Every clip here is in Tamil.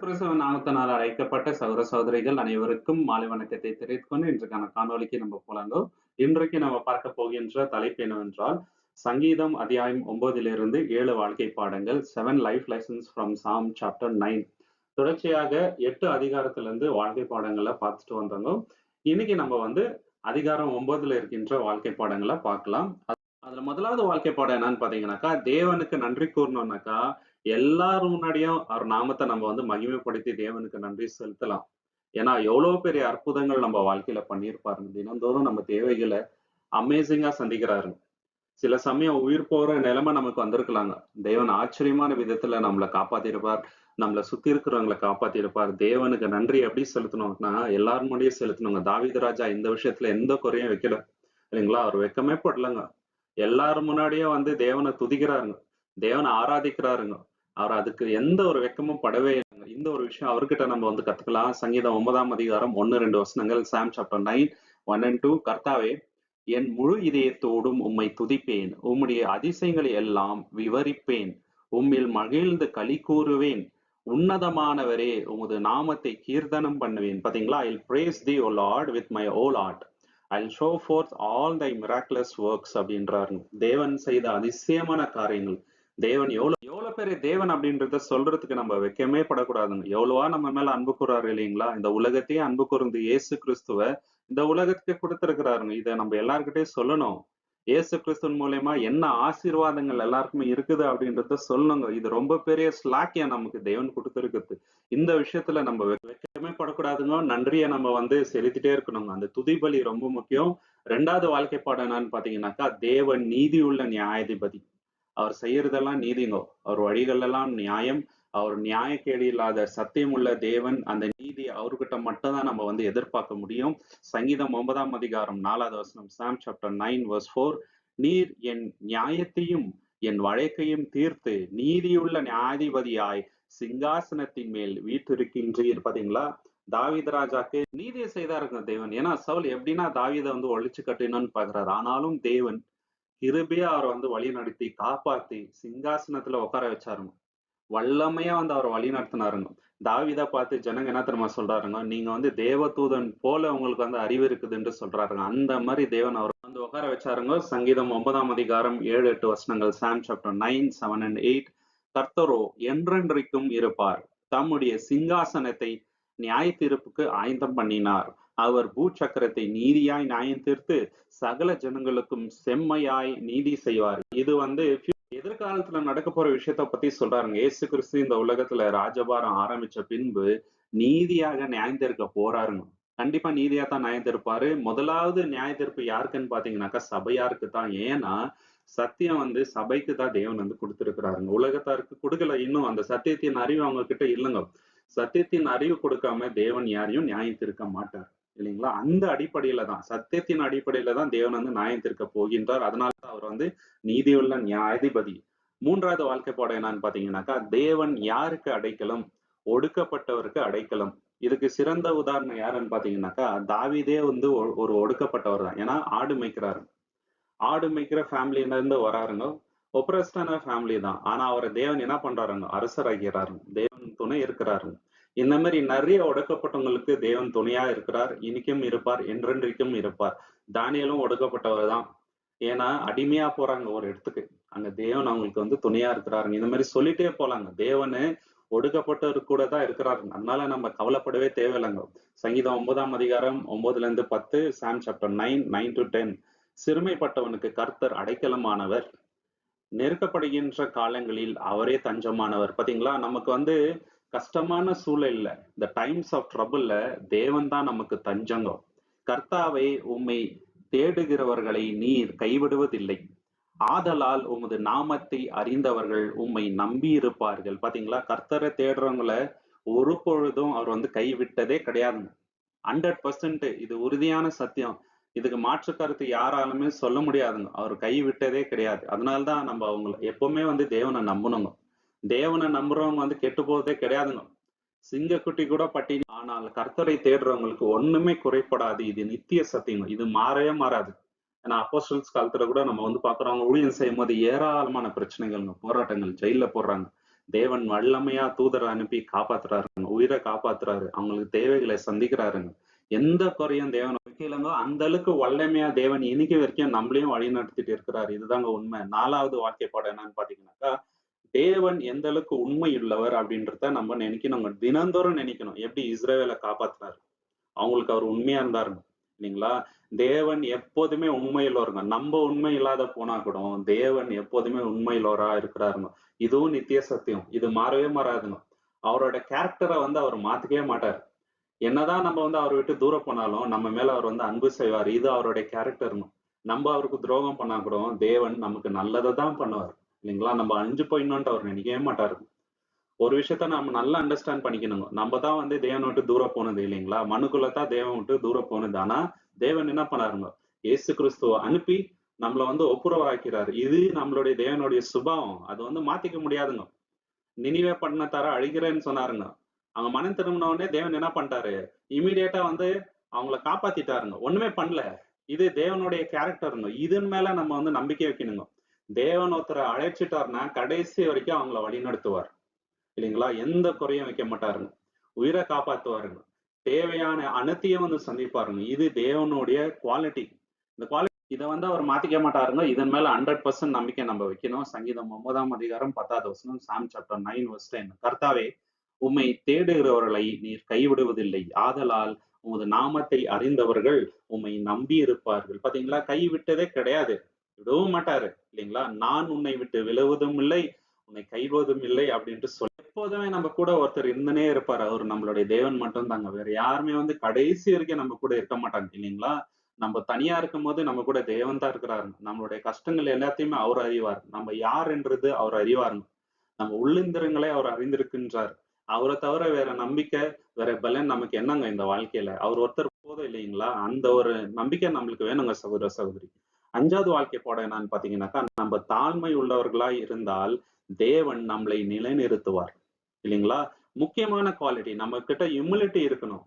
கிறிஸ்துவ நாமத்தினால் அழைக்கப்பட்ட சௌர சௌதரிகள் அனைவருக்கும் மாலை வணக்கத்தை தெரிவித்துக் கொண்டு இன்றைக்கான காணொலிக்கு நம்ம போலாங்கோ. இன்றைக்கு நம்ம பார்க்க போகின்ற தலைப்பு என்னவென்றால் சங்கீதம் அத்தியாயம் ஒன்பதிலிருந்து ஏழு வாழ்க்கை பாடங்கள் seven life lessons from Psalm chapter nine தொடர்ச்சியாக எட்டு அதிகாரத்திலிருந்து வாழ்க்கை பாடங்களை பார்த்துட்டு வந்தாங்க. இன்னைக்கு நம்ம வந்து அதிகாரம் ஒன்பதுல இருக்கின்ற வாழ்க்கை பாடங்களை பார்க்கலாம். அதுல முதலாவது வாழ்க்கை பாடம் என்னன்னு பாத்தீங்கன்னாக்கா தேவனுக்கு நன்றி கூறணும்னாக்கா எல்லாரும் முன்னாடியும் அவர் நாமத்தை நம்ம வந்து மகிமைப்படுத்தி தேவனுக்கு நன்றி செலுத்தலாம். ஏன்னா எவ்வளவு பெரிய அற்புதங்கள் நம்ம வாழ்க்கையில பண்ணியிருப்பாருங்க தினந்தோறும் நம்ம தேவைகளை அமேசிங்கா சந்திக்கிறாருங்க சில சமயம் உயிர் போற நிலைமை நமக்கு வந்திருக்கலாங்க. தேவன் ஆச்சரியமான விதத்துல நம்மளை காப்பாத்திருப்பார். நம்மளை சுத்தி இருக்கிறவங்களை காப்பாத்திருப்பார். தேவனுக்கு நன்றி எப்படி செலுத்தணும்னா எல்லாரும் முன்னாடியும் செலுத்தணுங்க. தாவித ராஜா இந்த விஷயத்துல எந்த குறையும் வைக்கல. இல்லைங்களா? அவர் வெக்கமே படலங்க. எல்லாரும் முன்னாடியும் வந்து தேவனை துதிக்கிறாருங்க. தேவனை ஆராதிக்கிறாருங்க. அவர் அதுக்கு எந்த ஒரு வெக்கமும் படவே இந்த ஒரு விஷயம் அவர்கிட்ட நம்ம வந்து கத்துக்கலாம். சங்கீதம் ஒன்பதாம் அதிகாரம் ஒன்னு ரெண்டு வசனங்கள். Psalm chapter nine one and two. கர்த்தாவே என் முழு இதயத்தோடும் உம்மை துதிப்பேன். உம்முடைய அதிசயங்களை எல்லாம் விவரிப்பேன். உம்மில் மகிழ்ந்து களி கூறுவேன். உன்னதமானவரே உமது நாமத்தை கீர்த்தனம் பண்ணுவேன். பாத்தீங்களா? I praise thee O Lord with my whole heart I show forth all thy miraculous works அப்படின்றாரு. தேவன் செய்த அதிசயமான காரியங்கள். தேவன் எவ்வளவு எவ்வளவு பெரிய தேவன் அப்படின்றத சொல்றதுக்கு நம்ம வெக்கமே படக்கூடாதுங்க. எவ்வளவா நம்ம மேல அன்பு கூறாரு இல்லைங்களா? இந்த உலகத்தையே அன்பு கூர்ந்து இயேசு கிறிஸ்துவ இந்த உலகத்துக்கு கொடுத்திருக்கிறாருங்க. இதை நம்ம எல்லாருக்கிட்டையும் சொல்லணும். இயேசு கிறிஸ்துவின் மூலயமா என்ன ஆசீர்வாதங்கள் எல்லாருக்குமே இருக்குது அப்படின்றத சொல்லணுங்க. இது ரொம்ப பெரிய ஸ்லாக்கியா நமக்கு தேவன் கொடுத்துருக்குது இந்த விஷயத்துல நம்ம வெக்கமே படக்கூடாதுங்க. நன்றியை நம்ம வந்து செலுத்திட்டே இருக்கணுங்க. அந்த துதிபலி ரொம்ப முக்கியம். ரெண்டாவது வாழ்க்கை பாடம் என்னன்னு பாத்தீங்கன்னாக்கா தேவன் நீதி உள்ள நியாயாதிபதி. அவர் செய்யறதெல்லாம் நீதிங்கோ. அவர் வழிகளெல்லாம் நியாயம். அவர் நியாயக்கேடு இல்லாத சத்தியம் உள்ள தேவன் அந்த நீதி அவர்கிட்ட மட்டும் தான் நம்ம வந்து எதிர்பார்க்க முடியும். சங்கீதம் ஒன்பதாம் அதிகாரம் நாலாவது வசனம் Psalm chapter nine verse four நீர் என் நியாயத்தையும் என் வழக்கையும் தீர்த்து நீதியுள்ள நியாயாதிபதியாய் சிங்காசனத்தின் மேல் வீட்டிருக்கின்றீர் பாத்தீங்களா? தாவித ராஜாக்கு நீதியை செய்தாருங்க தேவன். ஏன்னா சவுல் எப்படின்னா தாவிதை வந்து ஒழிச்சு கட்டினோன்னு பாக்குறாரு. ஆனாலும் தேவன் கிருபியா அவர் வந்து வழி நடத்தி காப்பாத்தி சிங்காசனத்துல உட்கார வச்சாருங்க. வல்லமையா வந்து அவர் வழி நடத்தினாருங்க தாவிதா பார்த்து ஜனங்க என்ன தெரியுமா சொல்றாருங்க? நீங்க வந்து தேவதூதன் போல உங்களுக்கு வந்து அறிவு இருக்குதுன்னு சொல்றாருங்க. அந்த மாதிரி தேவன் அவர் வந்து உட்கார வச்சாருங்க. சங்கீதம் ஒன்பதாம் அதிகாரம் ஏழு எட்டு வசனங்கள். Psalm chapter nine seven and eight கர்த்தரோ என்றென்றைக்கும் இருப்பார். தம்முடைய சிங்காசனத்தை நியாய தீர்ப்புக்கு ஆயந்தம் பண்ணினார். அவர் பூச்சக்கரத்தை நீதியாய் நியாயம் தீர்த்து சகல ஜனங்களுக்கும் செம்மையாய் நீதி செய்வார். இது வந்து எதிர்காலத்துல நடக்க போற விஷயத்த பத்தி சொல்றாருங்க. ஏசு கிறிஸ்து இந்த உலகத்துல ராஜபாரம் ஆரம்பிச்ச பின்பு நீதியாக நியாயம் தீர்க்க போறாருங்க. கண்டிப்பா நீதியா தான் நியாயம் தீர்ப்பாரு. முதலாவது நியாய தீர்ப்பு யாருக்குன்னு பாத்தீங்கன்னாக்கா சபையாருக்கு தான் ஏன்னா சத்தியம் வந்து சபைக்கு தான் தேவன் வந்து கொடுத்திருக்கிறாருங்க. உலகத்தாருக்கு கொடுக்கல. இன்னும் அந்த சத்தியத்தின் அறிவு அவங்க கிட்ட இல்லைங்க. சத்தியத்தின் அறிவு கொடுக்காம தேவன் யாரையும் நியாயம் தீர்க்க மாட்டார். இல்லைங்களா? அந்த அடிப்படையில தான். சத்தியத்தின் அடிப்படையில தான் தேவன் வந்து நியாயம் தீர்க்க போகின்றார். அதனால தான் அவர் வந்து நீதியுள்ள நியாயாதிபதி. மூன்றாவது வாழ்க்கை பாடம் என்னன்னு பாத்தீங்கன்னாக்கா தேவன் யாருக்கு அடைக்கலம்? ஒடுக்கப்பட்டவருக்கு அடைக்கலம். இதுக்கு சிறந்த உதாரணம் யாருன்னு பாத்தீங்கன்னாக்கா தாவிதே வந்து ஒரு ஒடுக்கப்பட்டவர் தான். ஏன்னா ஆடு மேய்க்கிறாரு. ஆடு மேய்க்கிற ஃபேமிலியில இருந்து வராருங்க. ஒப்ரஸ்டான ஃபேமிலி தான். ஆனா அவரை தேவன் என்ன பண்றாருங்க? அரசராகிறாரு. தேவன் துணை இருக்கிறாருங்க இந்த மாதிரி நிறைய ஒடுக்கப்பட்டவங்களுக்கு தேவன் துணையா இருக்கிறார். இன்னைக்கும் இருப்பார் என்றென்றைக்கும் இருப்பார். தானியலும் ஒடுக்கப்பட்டவர் தான் ஏன்னா அடிமையா போறாங்க ஒரு இடத்துக்கு. அங்க தேவன் அவங்களுக்கு வந்து துணையா இருக்கிறாருங்க. இந்த மாதிரி சொல்லிட்டே போலாங்க. தேவனு ஒடுக்கப்பட்டவர் கூட தான் இருக்கிறாரு. அதனால நம்ம கவலைப்படவே தேவையில்லைங்க. சங்கீதம் ஒன்பதாம் அதிகாரம் ஒன்பதுல இருந்து பத்து Psalm chapter nine nine to ten சிறுமைப்பட்டவனுக்கு கர்த்தர் அடைக்கலமானவர். நெருக்கப்படுகின்ற காலங்களில் அவரே தஞ்சமானவர். பாத்தீங்களா? நமக்கு வந்து கஷ்டமான சூழல்ல இந்த டைம்ஸ் ஆஃப் ட்ரபிள்ல தேவன் தான் நமக்கு தஞ்சங்கம். கர்த்தாவை உம்மை தேடுகிறவர்களை நீர் கைவிடுவதில்லை. ஆதலால் உமது நாமத்தை அறிந்தவர்கள் உம்மை நம்பி இருப்பார்கள். பாத்தீங்களா? கர்த்தரை தேடுறவங்கள ஒரு பொழுதும் அவர் வந்து கைவிட்டதே கிடையாதுங்க ஹண்ட்ரட் பர்சன்ட் இது உறுதியான சத்தியம். இதுக்கு மாற்று கருத்து யாராலுமே சொல்ல முடியாதுங்க. அவர் கைவிட்டதே கிடையாது. அதனால்தான் நம்ம அவங்கள எப்பவுமே வந்து தேவனை நம்பணுங்க. தேவனை நம்புறவங்க வந்து கெட்டு போவதே கிடையாதுங்க. சிங்கக்குட்டி கூட பட்டினி ஆனால் கர்த்தரை தேடுறவங்களுக்கு ஒண்ணுமே குறைப்படாது இது நித்திய சத்தியம் இது மாறவே மாறாது. ஏன்னா அப்போஸ்டல்ஸ் காலத்துல கூட நம்ம வந்து பாக்குறவங்க ஊழியம் செய்யும் போது ஏராளமான பிரச்சனைகள் போராட்டங்கள் ஜெயில போடுறாங்க. தேவன் வல்லமையா தூதரை அனுப்பி காப்பாத்துறாருங்க. உயிரை காப்பாத்துறாரு. அவங்களுக்கு தேவைகளை சந்திக்கிறாருங்க. எந்த குறையும் தேவன் வைக்கலங்கோ அந்த அளவுக்கு வல்லமையா தேவன் இன்னைக்கு வரைக்கும் நம்மளையும் வழி நடத்திட்டு இருக்கிறாரு. இதுதாங்க உண்மை. நாலாவது வாழ்க்கை பாடம் என்னன்னு பாத்தீங்கன்னாக்கா தேவன் எந்த அளவுக்கு உண்மை உள்ளவர் அப்படின்றத நம்ம நினைக்கணும். தினந்தோறும் நினைக்கணும். எப்படி இஸ்ரேவேலை காப்பாத்துறாரு அவங்களுக்கு அவர் உண்மையா இருந்தாருங்க. இல்லைங்களா? தேவன் எப்போதுமே உண்மையிலோருங்க நம்ம உண்மை இல்லாத போனா கூட தேவன் எப்போதுமே உண்மையிலோரா இருக்கிறாருங்க. இதுவும் நித்திய சத்தியம். இது மாறவே மாறாதுங்க. அவரோட கேரக்டரை வந்து அவர் மாத்திக்கவே மாட்டார். என்னதான் நம்ம வந்து அவரை விட்டு தூரம் போனாலும் நம்ம மேல அவர் வந்து அன்பு செய்வார். இது அவருடைய கேரக்டர்னு நம்ம அவருக்கு துரோகம் பண்ணா கூட தேவன் நமக்கு நல்லதை தான் பண்ணுவார். இல்லைங்களா? நம்ம அஞ்சு போயிடணும்ட்டு அவர் நினைக்கவே மாட்டாரு. ஒரு விஷயத்த நம்ம நல்லா அண்டர்ஸ்டாண்ட் பண்ணிக்கணுங்க. நம்ம தான் வந்து தேவனை விட்டு தூரம் போனது இல்லைங்களா? மனுக்குள்ள தான் தேவன் விட்டு தூரம் போனது. ஆனா தேவன் என்ன பண்ணாருங்க? இயேசு கிறிஸ்துவ அனுப்பி நம்மள வந்து ஒப்புரவாக்கிறாரு இது நம்மளுடைய தேவனுடைய சுபாவம். அது வந்து மாத்திக்க முடியாதுங்க. நினைவே பண்ண தர அழிக்கிறேன்னு சொன்னாருங்க. அவங்க மனம் திரும்பினவுடனே தேவன் என்ன பண்ணிட்டாரு? இமீடியட்டா வந்து அவங்கள காப்பாத்திட்டாருங்க. ஒண்ணுமே பண்ணல. இது தேவனுடைய கேரக்டருங்க இதன் மேல நம்ம வந்து நம்பிக்கை வைக்கணுங்க. தேவன் ஒருத்தரை அழைச்சிட்டாருன்னா கடைசி வரைக்கும் அவங்கள வழிநடத்துவார். இல்லைங்களா? எந்த குறையும் வைக்க மாட்டாருங்க. உயிரை காப்பாத்துவாருங்க. தேவையான அனைத்தையும் வந்து சந்திப்பாருங்க. இது தேவனுடைய குவாலிட்டி இந்த குவாலிட்டி இதை வந்து அவர் மாத்திக்க மாட்டாருங்க. இதன் மேல ஹண்ட்ரட் பர்சன்ட் நம்பிக்கை நம்ம வைக்கணும். சங்கீதம் ஒன்பதாம் அதிகாரம் பத்தாவது வசனம் Psalm chapter nine verse ten கர்த்தாவே உம்மை தேடுகிறவர்களை நீர் கைவிடுவதில்லை. ஆதலால் உமது நாமத்தை அறிந்தவர்கள் உம்மை நம்பி இருப்பார்கள் பாத்தீங்களா? கை விட்டதே கிடையாது. விடவும் மாட்டாரு இல்லைங்களா? நான் உன்னை விட்டு விழுவதும் இல்லை உன்னை கைவிடுவதும் இல்லை அப்படின்ட்டு சொல்லி எப்போதுமே நம்ம கூட ஒருத்தர் இருந்தனே இருப்பாரு. அவர் நம்மளுடைய தேவன் மட்டும் தாங்க வேற யாருமே வந்து கடைசி வரைக்கும் நம்ம கூட இருக்க மாட்டாங்க இல்லைங்களா? நம்ம தனியா இருக்கும் போது நம்ம கூட தேவன் தான் இருக்கிறாரு. நம்மளுடைய கஷ்டங்கள் எல்லாத்தையுமே அவர் அறிவார். நம்ம யார் என்றது அவர் அறிவாருங்க நம்ம உள்ளிந்திரங்களே அவர் அறிந்திருக்கின்றார். அவரை தவிர வேற நம்பிக்கை வேற பலன் நமக்கு என்னங்க இந்த வாழ்க்கையில? அவர் ஒருத்தர் போதும் இல்லைங்களா? அந்த ஒரு நம்பிக்கை நம்மளுக்கு வேணுங்க சகோதர சகோதரி. அஞ்சாவது வாழ்க்கை போட என்னன்னு பாத்தீங்கன்னாக்கா நம்ம தாழ்மை உள்ளவர்களா இருந்தால் தேவன் நம்மளை நிலைநிறுத்துவார். இல்லைங்களா? முக்கியமான குவாலிட்டி நம்ம கிட்ட இம்யூனிட்டி இருக்கணும்.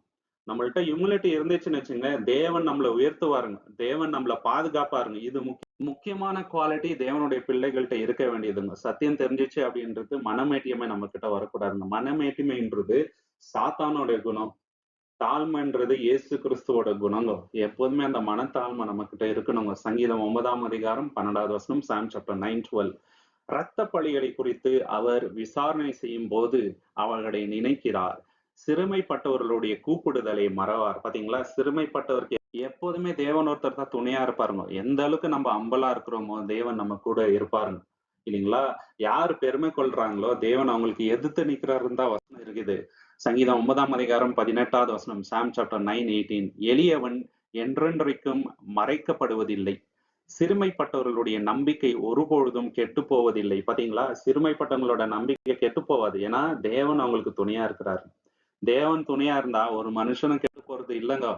நம்மள்ட்ட இம்யூனிட்டி இருந்துச்சுன்னு வச்சுங்களேன் தேவன் நம்மளை உயர்த்துவாருங்க. தேவன் நம்மளை பாதுகாப்பாருங்க. இது முக்கிய முக்கியமான குவாலிட்டி தேவனுடைய பிள்ளைகள்கிட்ட இருக்க வேண்டியதுங்க. சத்தியம் தெரிஞ்சிச்சு அப்படின்றது மனமேட்டியமே நம்ம கிட்ட வரக்கூடாதுங்க. மனமேட்டிமைன்றது சாத்தானுடைய குணம். தாழ்மைன்றது இயேசு கிறிஸ்துவோட குணங்க. எப்போதுமே அந்த மனத்தாழ்மை நம்ம கிட்ட இருக்கணுங்க. சங்கீதம் ஒன்பதாம் அதிகாரம் பன்னெண்டாவது வசனம் சாம் சாப்டர் நைன் டுவெல் இரத்த பழிகளை குறித்து அவர் விசாரணை செய்யும் போது அவர்களை நினைக்கிறார். சிறுமைப்பட்டவர்களுடைய கூப்பிடுதலை மறவார். பாத்தீங்களா? சிறுமைப்பட்டவருக்கு எப்போதுமே தேவன் ஒருத்தர் தான் துணையா இருப்பாருங்க. எந்த அளவுக்கு நம்ம அம்பலா இருக்கிறோமோ தேவன் நம்ம கூட இருப்பாருங்க. இல்லைங்களா? யாரு பெருமை கொள்றாங்களோ தேவன் அவங்களுக்கு எதிர்த்து நிக்கிறாருன்னு தான் வசனம் இருக்குது. சங்கீதம் ஒன்பதாம் அதிகாரம் பதினெட்டாவது வசனம் சாம் சாப்டர் நைன் எயிட்டீன் எளியவன் என்றென்றைக்கும் மறைக்கப்படுவதில்லை. சிறுமைப்பட்டவர்களுடைய நம்பிக்கை ஒருபொழுதும் கெட்டு போவதில்லை பாத்தீங்களா? சிறுமைப்பட்டவங்களோட நம்பிக்கை கெட்டு போவாது ஏன்னா தேவன் அவங்களுக்கு துணையா இருக்கிறாரு. தேவன் துணையா இருந்தா ஒரு மனுஷனும் கெட்டு போறது இல்லைங்க.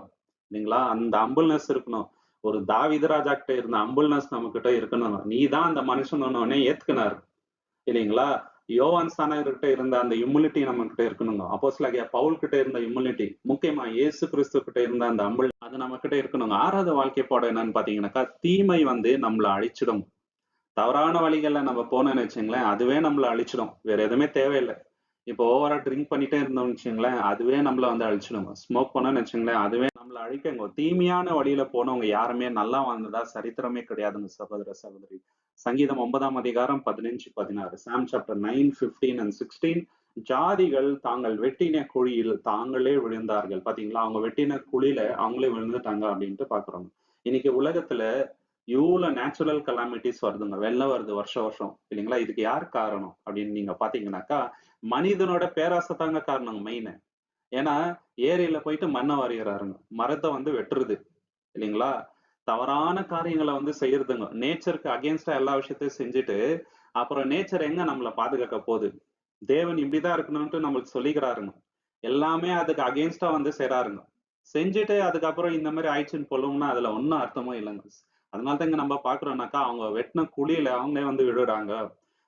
இல்லைங்களா? அந்த அம்புல்னஸ் இருக்கணும். ஒரு தாவிதராஜா கிட்ட இருந்த அம்புல்னஸ் நம்ம கிட்ட இருக்கணும். நீ தான் அந்த மனுஷன் உடனே ஏத்துக்கினாரு. இல்லைங்களா? யோவான் ஸ்தானர்கிட்ட இருந்த அந்த இம்யூனிட்டி நம்ம கிட்ட இருக்கணுங்க. அப்போஸ்லாகிய பவுல் கிட்ட இருந்த இம்யூனிட்டி முக்கியமா இயேசு கிறிஸ்து கிட்ட இருந்த அந்த அம்பல் அது நம்ம கிட்ட இருக்கணுங்க. ஆறாவது வாழ்க்கை பாடம் என்னன்னு பாத்தீங்கன்னாக்கா தீமை வந்து நம்மள அழிச்சிடும். தவறான வழிகள்ல நம்ம போனோம்னு வச்சுங்களேன் அதுவே நம்மள அழிச்சிடும். வேற எதுவுமே தேவையில்லை. இப்போ ஓவரா ட்ரிங்க் பண்ணிட்டே இருந்தோம்னு வச்சுங்களேன் அதுவே நம்மள வந்து அழிச்சிடும். ஸ்மோக் பண்ணோம்னு வச்சுங்களேன் அதுவே நம்மள அழிக்கங்க. தீமையான வழியில போனவங்க யாருமே நல்லா வாழ்ந்ததா சரித்திரமே கிடையாதுங்க சகோதர சகோதரி. சங்கீதம் ஒன்பதாம் அதிகாரம் பதினஞ்சு பதினாறு. Psalm chapter nine fifteen and sixteen ஜாதிகள் தாங்கள் வெட்டின குழியில் தாங்களே விழுந்தார்கள். பாத்தீங்களா? அவங்க வெட்டின குழியில அவங்களே விழுந்துட்டாங்க அப்படின்ட்டு பாக்குறோம். இன்னைக்கு உலகத்துல இவ்வளோ நேச்சுரல் கலாமிட்டிஸ் வருதுங்க. வெள்ளம் வருது வருஷம் வருஷம். இல்லைங்களா? இதுக்கு யார் காரணம் அப்படின்னு நீங்க பாத்தீங்கன்னாக்கா மனிதனோட பேராசை தாங்க காரணம் மெயின் ஏன்னா ஏரியில போயிட்டு மண்ணை வரைகிறாருங்க மரத்தை வந்து வெட்டுறது. இல்லைங்களா? தவறான காரியங்களை வந்து செய்யறதுங்க. நேச்சருக்கு அகேன்ஸ்டா எல்லா விஷயத்தையும் செஞ்சுட்டு அப்புறம் நேச்சர் எங்க நம்மளை பாதுகாக்க போகுது? தேவன் இப்படிதான் இருக்கணும்ட்டு நம்மளுக்கு சொல்லிக்கிறாருங்க. எல்லாமே அதுக்கு அகேன்ஸ்டா வந்து செய்யறாருங்க செஞ்சுட்டு அதுக்கப்புறம் இந்த மாதிரி ஆயிடுச்சுன்னு போலோம்னா அதுல ஒன்றும் அர்த்தமும் இல்லைங்க. அதனால இங்க நம்ம பாக்குறோம்னாக்கா அவங்க வெட்டின குழியில அவங்களே வந்து விழுறாங்க.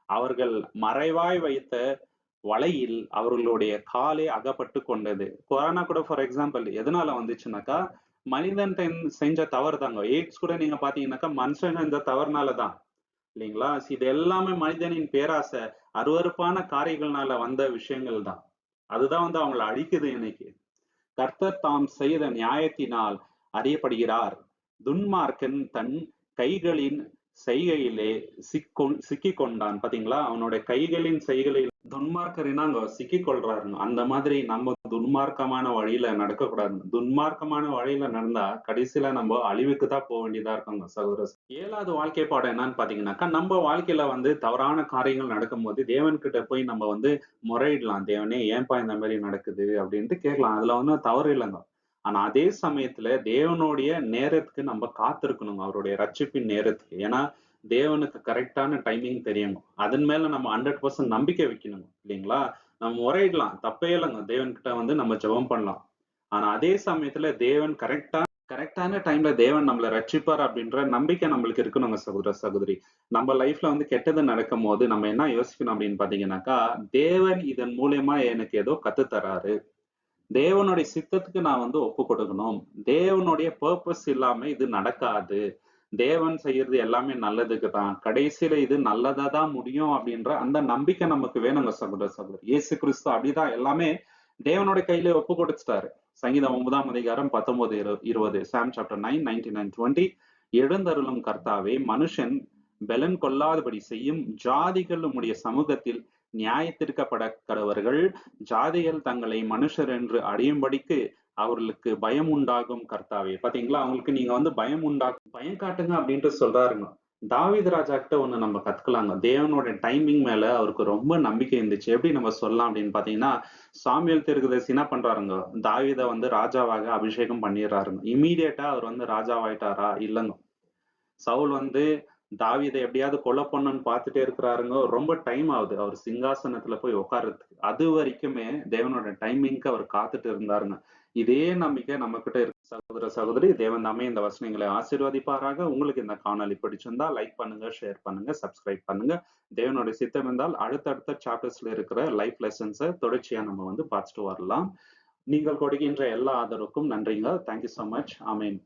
அவர்கள் மறைவாய் வைத்த வலையில் அவர்களுடைய காலே அகப்பட்டு கொண்டது. கொரோனா கூட ஃபார் எக்ஸாம்பிள் எதனால வந்துச்சுனாக்கா மனிதன் செஞ்ச தவறு தாங்க எய்ட்ஸ் கூட நீங்க பாத்தீங்கன்னாக்கா மனுஷன் இந்த தவறுனால தான் இல்லைங்களா இது எல்லாமே மனிதனின் பேராசை அருவருப்பான காரியங்கள்னால வந்த விஷயங்கள் தான் அதுதான் வந்து அவங்கள அழிக்குது இன்னைக்கு. கர்த்தர் தாம் செய்த நியாயத்தினால் அறியப்படுகிறார். துன்மார்க்கன் தன் கைகளின் செய்கையிலே சிக்கொ சிக்கிக் கொண்டான் பாத்தீங்களா? அவனுடைய கைகளின் செய்கையில் துன்மார்க்கரினா அங்க சிக்கிக் கொள்றாருங்க அந்த மாதிரி நம்ம துன்மார்க்கமான வழியில நடக்கக்கூடாது. துன்மார்க்கமான வழியில நடந்தா கடைசியில நம்ம அழிவுக்கு தான் போக வேண்டியதா இருக்குங்க சகோதர ஏழாவது வாழ்க்கை பாடம் என்னன்னு பாத்தீங்கன்னாக்கா நம்ம வாழ்க்கையில வந்து தவறான காரியங்கள் நடக்கும்போது தேவன் கிட்ட போய் நம்ம வந்து முறையிடலாம். தேவனே ஏன்பா இந்த மாதிரி நடக்குது அப்படின்ட்டு கேட்கலாம். அதுல வந்து தவறு இல்லைங்க. ஆனா அதே சமயத்துல தேவனுடைய நேரத்துக்கு நம்ம காத்திருக்கணுங்க. அவருடைய ரட்சிப்பின் நேரத்துக்கு. ஏன்னா தேவனுக்கு கரெக்டான டைமிங் தெரியும் அதன் மேல நம்ம ஹண்ட்ரட் பர்சன்ட் நம்பிக்கை வைக்கணுங்க. இல்லைங்களா? நம்ம முறையிடலாம். தப்பே இல்லைங்க. தேவன் கிட்ட வந்து நம்ம ஜெபம் பண்ணலாம். ஆனா அதே சமயத்துல தேவன் கரெக்டா கரெக்டான டைம்ல தேவன் நம்மளை ரட்சிப்பார் அப்படின்ற நம்பிக்கை நம்மளுக்கு இருக்கணுங்க சகோதர சகோதரி. நம்ம லைஃப்ல வந்து கெட்டது நடக்கும் போது நம்ம என்ன யோசிக்கணும் அப்படின்னு பாத்தீங்கன்னாக்கா தேவன் இதன் மூலியமா எனக்கு ஏதோ கத்து தராரு தேவனுடைய சித்தத்துக்கு நான் வந்து ஒப்பு கொடுக்கணும். தேவனுடைய பர்பஸ் இல்லாம இது நடக்காது. தேவன் செய்யறது எல்லாமே நல்லதுக்கு தான் கடைசியில இது நல்லதா தான் முடியும் அப்படின்ற அந்த நம்பிக்கை நமக்கு வேணுங்க சகோதர சகோதரர் இயேசு கிறிஸ்து அப்படிதான் எல்லாமே தேவனுடைய கையில ஒப்பு கொடுத்துட்டாரு. சங்கீதம் ஒன்பதாம் அதிகாரம் பத்தொன்பது இருபது Psalm chapter nine ninety nine twenty எழுந்தருளும் கர்த்தாவே மனுஷன் பலன் கொள்ளாதபடி செய்யும் ஜாதிகள் உடைய சமூகத்தில் நியாயத்திற்கப்பட கடவர்கள் ஜாதிகள் தங்களை மனுஷர் என்று அடையும்படிக்கு அவர்களுக்கு பயம் உண்டாகும் கர்த்தாவே. பாத்தீங்களா? அவங்களுக்கு நீங்க வந்து பயம் உண்டாகும் பயம் காட்டுங்க அப்படின்ட்டு சொல்றாருங்க. தாவித ராஜா கிட்ட ஒண்ணு நம்ம கத்துக்கலாங்க. தேவனோட டைமிங் மேல அவருக்கு ரொம்ப நம்பிக்கை இருந்துச்சு. எப்படி நம்ம சொல்லலாம் அப்படின்னு பாத்தீங்கன்னா சாமியல் தீர்க்கதரிசி என்ன பண்றாருங்க? தாவித வந்து ராஜாவாக அபிஷேகம் பண்ணிடுறாருங்க. இமீடியட்டா அவர் வந்து ராஜாவாயிட்டாரா? இல்லைங்க. சவுல் வந்து தாவியதை எப்படியாவது கொலை பண்ணணும்னு பார்த்துட்டே இருக்கிறாருங்க ரொம்ப டைம் ஆகுது. அவர் சிங்காசனத்துல போய் உட்கார்றதுக்கு அது வரைக்குமே தேவனோட டைமிங்க்கு அவர் காத்துட்டு இருந்தாருங்க. இதே நம்பிக்கை நம்ம கிட்ட இருக்க சகோதர சகோதரி. தேவன் தாமே இந்த வசனங்களை ஆசீர்வதிப்பாராக. உங்களுக்கு இந்த காணொலி பிடிச்சிருந்தா லைக் பண்ணுங்க ஷேர் பண்ணுங்க சப்ஸ்கிரைப் பண்ணுங்க. தேவனுடைய சித்தம் இருந்தால் அடுத்தடுத்த சாப்டர்ஸ்ல இருக்கிற லைஃப் லெசன்ஸை தொடர்ச்சியா நம்ம வந்து பார்த்துட்டு வரலாம். நீங்கள் கொடுக்கின்ற எல்லா ஆதரவுக்கும் நன்றிங்க. தேங்க்யூ ஸோ மச் ஆமீன்